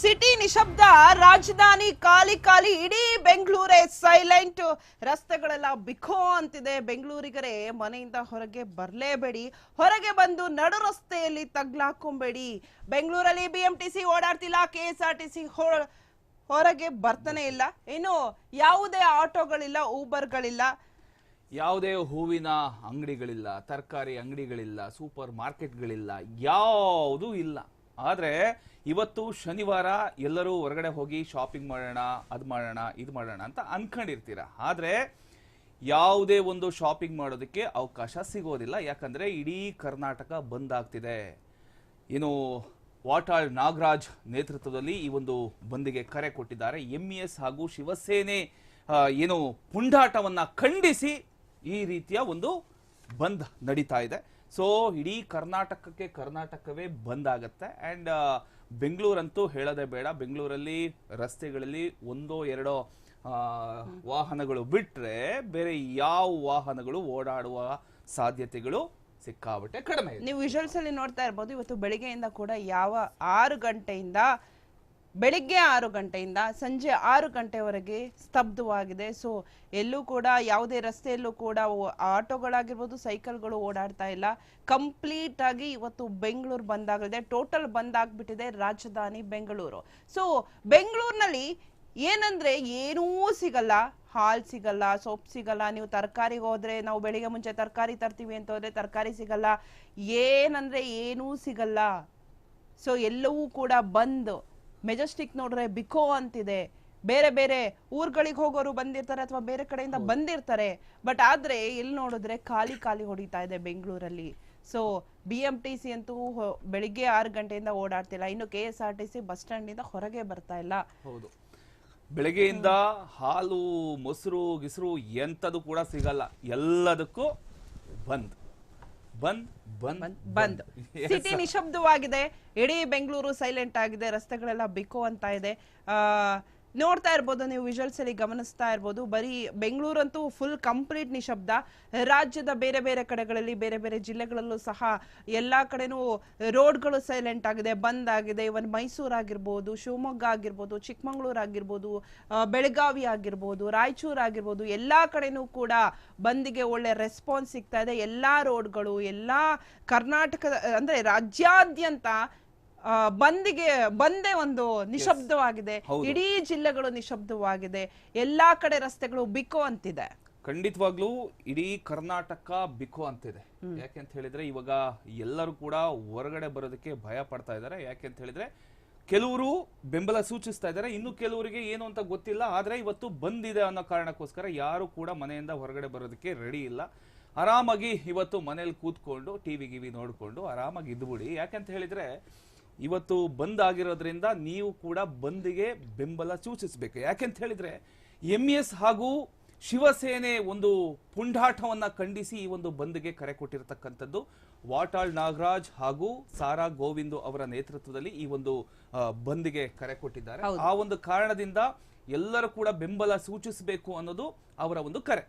City ನಿಶಬ್ದ, ರಾಜಧಾನಿ ಖಾಲಿ ಖಾಲಿ, ಇಡೀ ಬೆಂಗಳೂರೇ ಸೈಲೆಂಟ್ ರಸ್ತೆಗಳೆಲ್ಲ ಬಿಕೋ ಅಂತಿದೆ. ಬೆಂಗಳೂರಿಗರೇ, ಮನೆಯಿಂದ ಹೊರಗೆ ಬರಲೇಬೇಡಿ. ಹೊರಗೆ ಬಂದು ನಡು ರಸ್ತೆಯಲ್ಲಿ ತಗ್ಲಾಕೊಂಬೇಡಿ. ಬೆಂಗಳೂರಲ್ಲಿ ಸಿ ಓಡಾಡ್ತಿಲ್ಲ K S R T C ಹೊರಗೆ ಬರ್ತಾನೆ ಇಲ್ಲ. ಇನ್ನು ಯಾವುದೇ ಆಟೋಗಳಿಲ್ಲ ಊಬರ್ಗಳಿಲ್ಲ ಯಾವುದೇ ಹೂವಿನ ಅಂಗಡಿಗಳಿಲ್ಲ, ತರಕಾರಿ ಅಂಗಡಿಗಳಿಲ್ಲ, ಸೂಪರ್ ಮಾರ್ಕೆಟ್ಗಳಿಲ್ಲ, ಯಾವುದೂ ಇಲ್ಲ. ಆದರೆ ಇವತ್ತು ಶನಿವಾರ ಎಲ್ಲರೂ ಹೊರಗಡೆ ಹೋಗಿ ಶಾಪಿಂಗ್ ಮಾಡೋಣ, ಅದು ಮಾಡೋಣ, ಇದು ಮಾಡೋಣ ಅಂತ ಅಂದ್ಕೊಂಡಿರ್ತೀರ ಆದರೆ ಯಾವುದೇ ಒಂದು ಶಾಪಿಂಗ್ ಮಾಡೋದಕ್ಕೆ ಅವಕಾಶ ಸಿಗೋದಿಲ್ಲ. ಯಾಕಂದರೆ ಇಡೀ ಕರ್ನಾಟಕ ಬಂದ್ ಆಗ್ತಿದೆ. ಏನು ವಾಟಾಳ್ ನಾಗರಾಜ್ ನೇತೃತ್ವದಲ್ಲಿ ಈ ಒಂದು ಬಂದಿಗೆ ಕರೆ ಕೊಟ್ಟಿದ್ದಾರೆ. ಎಂ ಎಸ್ ಹಾಗೂ ಶಿವಸೇನೆ ಏನು ಪುಂಡಾಟವನ್ನು ಖಂಡಿಸಿ ಈ ರೀತಿಯ ಒಂದು ಬಂದ್ ನಡೀತಾ ಇದೆ. ಸೊ ಇಡೀ ಕರ್ನಾಟಕಕ್ಕೆ ಕರ್ನಾಟಕವೇ ಬಂದ್ ಆಗುತ್ತೆ ಅಂಡ್ ಬೆಂಗಳೂರಂತೂ ಹೇಳೋದೇ ಬೇಡ. ಬೆಂಗಳೂರಲ್ಲಿ ರಸ್ತೆಗಳಲ್ಲಿ ಒಂದೋ ಎರಡೋ ವಾಹನಗಳು ಬಿಟ್ಟರೆ ಬೇರೆ ಯಾವ ವಾಹನಗಳು ಓಡಾಡುವ ಸಾಧ್ಯತೆಗಳು ಸಿಕ್ಕಾಬಟ್ಟೆ ಕಡಿಮೆ ನೀವು ವಿಜುವಲ್ಸ್ ಅಲ್ಲಿ ನೋಡ್ತಾ ಇರ್ಬೋದು, ಇವತ್ತು ಬೆಳಿಗ್ಗೆಯಿಂದ ಕೂಡ ಯಾವ ಆರು ಗಂಟೆಯಿಂದ ಬೆಳಿಗ್ಗೆ ಆರು ಗಂಟೆಯಿಂದ ಸಂಜೆ ಆರು ಗಂಟೆವರೆಗೆ ಸ್ತಬ್ಧವಾಗಿದೆ. ಸೊ ಎಲ್ಲೂ ಕೂಡ ಯಾವುದೇ ರಸ್ತೆಯಲ್ಲೂ ಕೂಡ ಆಟೋಗಳಾಗಿರ್ಬೋದು, ಸೈಕಲ್ಗಳು ಓಡಾಡ್ತಾ ಇಲ್ಲ. ಕಂಪ್ಲೀಟ್ ಆಗಿ ಇವತ್ತು ಬೆಂಗಳೂರು ಬಂದಾಗಲಿದೆ. ಟೋಟಲ್ ಬಂದ್ ಆಗ್ಬಿಟ್ಟಿದೆ ರಾಜಧಾನಿ ಬೆಂಗಳೂರು. ಸೊ ಬೆಂಗಳೂರಿನಲ್ಲಿ ಏನಂದ್ರೆ ಏನೂ ಸಿಗಲ್ಲ, ಹಾಲ್ ಸಿಗಲ್ಲ, ಸೊಪ್ಪು ಸಿಗಲ್ಲ. ನೀವು ತರಕಾರಿಗೆ ಹೋದ್ರೆ, ನಾವು ಬೆಳಿಗ್ಗೆ ಮುಂಚೆ ತರಕಾರಿ ತರ್ತೀವಿ ಅಂತ ಹೋದ್ರೆ ತರಕಾರಿ ಸಿಗಲ್ಲ. ಏನಂದ್ರೆ ಏನೂ ಸಿಗಲ್ಲ. ಸೊ ಎಲ್ಲವೂ ಕೂಡ ಬಂದ್. ಮೆಜೆಸ್ಟಿಕ್ ನೋಡ್ರೆ ಬಿಕೋ ಅಂತಿದೆ. ಬೇರೆ ಬೇರೆ ಊರುಗಳಿಗೆ ಹೋಗೋರು ಬಂದಿರ್ತಾರೆ ಅಥವಾ ಬೇರೆ ಕಡೆಯಿಂದ ಬಂದಿರ್ತಾರೆ. ಬಟ್ ಆದ್ರೆ ಇಲ್ಲಿ ನೋಡಿದ್ರೆ ಖಾಲಿ ಖಾಲಿ ಹೊಡಿತಾ ಇದೆ ಬೆಂಗಳೂರಲ್ಲಿ. So B M T C ಅಂತೂ ಬೆಳಿಗ್ಗೆ ಆರು ಗಂಟೆಯಿಂದ ಓಡಾಡ್ತಿಲ್ಲ. ಇನ್ನು K S R T C bus ಸ್ಟ್ಯಾಂಡಿಂದ ಹೊರಗೆ ಬರ್ತಾ ಇಲ್ಲ. ಹೌದು. ಬೆಳಗ್ಗೆಯಿಂದ ಹಾಲು ಮೊಸರು ಗಿಸರು ಎಂಥದ್ದು ಕೂಡ ಸಿಗಲ್ಲ. ಎಲ್ಲದಕ್ಕೂ ಬಂದ್. ಬಂದ್ ಬಂದ್ ಬಂದ್ ಸಿಟಿ ನಿಶಬ್ದವಾಗಿದೆ. ಇಡೀ ಬೆಂಗಳೂರು ಸೈಲೆಂಟ್ ಆಗಿದೆ. ರಸ್ತೆಗಳೆಲ್ಲ ಬಿಕೋ ಅಂತ ಇದೆ ಆ ನೋಡ್ತಾ ಇರ್ಬೋದು, ನೀವು ವಿಜುವಲ್ಸ್ ಅಲ್ಲಿ ಗಮನಿಸ್ತಾ ಇರ್ಬೋದು. ಬರೀ ಬೆಂಗಳೂರಂತೂ ಫುಲ್ ಕಂಪ್ಲೀಟ್ ನಿಶಬ್ದ. ರಾಜ್ಯದ ಬೇರೆ ಬೇರೆ ಕಡೆಗಳಲ್ಲಿ, ಬೇರೆ ಬೇರೆ ಜಿಲ್ಲೆಗಳಲ್ಲೂ ಸಹ ಎಲ್ಲಾ ಕಡೆನೂ ರೋಡ್ಗಳು ಸೈಲೆಂಟ್ ಆಗಿದೆ. ಬಂದ್ ಆಗಿದೆ. ಇವನ್ ಮೈಸೂರು ಆಗಿರ್ಬೋದು, ಶಿವಮೊಗ್ಗ ಆಗಿರ್ಬೋದು, ಚಿಕ್ಕಮಗಳೂರು ಆಗಿರ್ಬೋದು ಬೆಳಗಾವಿ ಆಗಿರ್ಬೋದು, ರಾಯಚೂರು ಆಗಿರ್ಬೋದು, ಎಲ್ಲಾ ಕಡೆನೂ ಕೂಡ ಬಂದಿಗೆ ಒಳ್ಳೆ ರೆಸ್ಪಾನ್ಸ್ ಸಿಗ್ತಾ ಇದೆ. ಎಲ್ಲಾ ರೋಡ್ಗಳು ಎಲ್ಲಾ ಕರ್ನಾಟಕದ, ಅಂದ್ರೆ ರಾಜ್ಯಾದ್ಯಂತ ಬಂದಿಗೆ ಬಂದೇ ಒಂದು ನಿಶಬ್ದವಾಗಿದೆ. ಇಡೀ ಜಿಲ್ಲೆಗಳು ನಿಶಬ್ದವಾಗಿದೆ. ಎಲ್ಲಾ ಕಡೆ ರಸ್ತೆಗಳು ಬಿಕೋ ಅಂತಿದೆ. ಖಂಡಿತವಾಗ್ಲೂ ಇಡೀ ಕರ್ನಾಟಕ ಬಿಕೋ ಅಂತಿದೆ. ಯಾಕೆ ಅಂತ ಹೇಳಿದ್ರೆ ಇವಾಗ ಎಲ್ಲರೂ ಕೂಡ ಹೊರಗಡೆ ಬರೋದಕ್ಕೆ ಭಯ ಪಡ್ತಾ ಇದ್ದಾರೆ. ಯಾಕೆ ಅಂತ ಹೇಳಿದ್ರೆ ಕೆಲವರು ಬೆಂಬಲ ಸೂಚಿಸ್ತಾ ಇದ್ದಾರೆ. ಇನ್ನು ಕೆಲವರಿಗೆ ಏನು ಅಂತ ಗೊತ್ತಿಲ್ಲ. ಆದ್ರೆ ಇವತ್ತು ಬಂದಿದೆ ಅನ್ನೋ ಕಾರಣಕ್ಕೋಸ್ಕರ ಯಾರು ಕೂಡ ಮನೆಯಿಂದ ಹೊರಗಡೆ ಬರೋದಕ್ಕೆ ರೆಡಿ ಇಲ್ಲ. ಆರಾಮಾಗಿ ಇವತ್ತು ಮನೇಲಿ ಕೂತ್ಕೊಂಡು ಟಿವಿ ಗಿವಿ ನೋಡ್ಕೊಂಡು ಆರಾಮಾಗಿ ಇದ್ಬಿಡಿ ಅಂತ ಹೇಳಿದ್ರೆ ಇವತ್ತು ಬಂದ್ ಆಗಿರೋದ್ರಿಂದ ನೀವು ಕೂಡ ಬಂದಿಗೆ ಬೆಂಬಲ ಸೂಚಿಸಬೇಕು. ಯಾಕೆಂತ ಹೇಳಿದ್ರೆ ಎಂ ಎಸ್ ಹಾಗೂ ಶಿವಸೇನೆ ಒಂದು ಪುಂಡಾಟವನ್ನ ಖಂಡಿಸಿ ಈ ಒಂದು ಬಂದ್ಗೆ ಕರೆ ಕೊಟ್ಟಿರತಕ್ಕಂಥದ್ದು. ವಾಟಾಳ್ ನಾಗರಾಜ್ ಹಾಗೂ ಸಾರಾ ಗೋವಿಂದು ಅವರ ನೇತೃತ್ವದಲ್ಲಿ ಈ ಒಂದು ಬಂದ್ಗೆ ಕರೆ ಕೊಟ್ಟಿದ್ದಾರೆ. ಆ ಒಂದು ಕಾರಣದಿಂದ ಎಲ್ಲರೂ ಕೂಡ ಬೆಂಬಲ ಸೂಚಿಸಬೇಕು ಅನ್ನೋದು ಅವರ ಒಂದು ಕರೆ.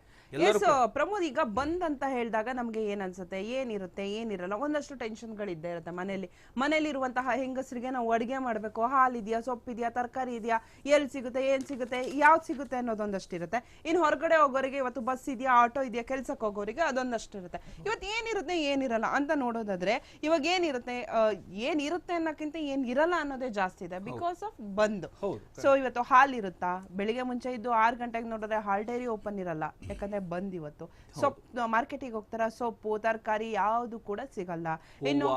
ಎಸ್ ಪ್ರಮೋದ್ ಈಗ ಬಂದ್ ಅಂತ ಹೇಳಿದಾಗ ನಮ್ಗೆ ಏನ್ ಅನ್ಸುತ್ತೆ? ಏನಿರುತ್ತೆ? ಏನಿರಲ್ಲ? ಒಂದಷ್ಟು ಟೆನ್ಷನ್ಗಳು ಇದ್ದೇ ಇರುತ್ತೆ ಮನೆಯಲ್ಲಿ. ಮನೇಲಿರುವಂತಹ ಹೆಂಗಸರಿಗೆ ನಾವು ಅಡುಗೆ ಮಾಡ್ಬೇಕು. ಹಾಲ್ ಇದೆಯಾ ಸೊಪ್ಪಿದೆಯಾ ತರಕಾರಿ ಇದೆಯಾ? ಎಲ್ಲಿ ಸಿಗುತ್ತೆ? ಏನ್ ಸಿಗುತ್ತೆ? ಯಾವ್ದು ಸಿಗುತ್ತೆ ಅನ್ನೋದೊಂದಷ್ಟು ಇರುತ್ತೆ. ಇನ್ ಹೊರಗಡೆ ಹೋಗೋರಿಗೆ ಇವತ್ತು ಬಸ್ ಇದೆಯಾ ಆಟೋ ಇದೆಯಾ ಕೆಲ್ಸಕ್ಕೆ ಹೋಗೋರಿಗೆ ಅದೊಂದಷ್ಟು ಇರುತ್ತೆ. ಇವತ್ತು ಏನಿರುತ್ತೆ? ಏನಿರಲ್ಲ. ಅಂತ ನೋಡೋದಾದ್ರೆ ಇವಾಗ ಏನಿರುತ್ತೆ? ಏನಿರುತ್ತೆ ಅನ್ನೋಕ್ಕಿಂತ ಏನ್ ಇರಲ್ಲ ಅನ್ನೋದೇ ಜಾಸ್ತಿ ಇದೆ. ಬಿಕಾಸ್ ಆಫ್ ಬಂದ್. ಸೊ ಇವತ್ತು ಹಾಲ್ ಇರುತ್ತಾ ಬೆಳಿಗ್ಗೆ ಮುಂಚೆ ಇದ್ದು ಆರು ಗಂಟೆಗೆ ನೋಡಿದ್ರೆ ಹಾಲ್ ಡೈರಿ ಓಪನ್ ಇರಲ್ಲ. ಯಾಕಂದ್ರೆ ಬಂದ್ ಇವತ್ತು ಸೊಪ್ಪು ಮಾರ್ಕೆಟಿಗೆ ಹೋಗ್ತಾರ ಸೊಪ್ಪು ತರಕಾರಿ ಯಾವುದು ಕೂಡ ಸಿಗಲ್ಲ. ಇನ್ನು